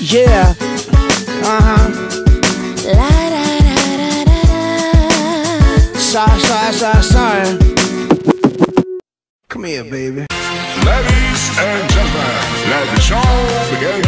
Yeah. Uh huh. La da da da da da. Sorry, sorry, sorry, sorry. Come here, baby. Ladies and gentlemen, let the show begin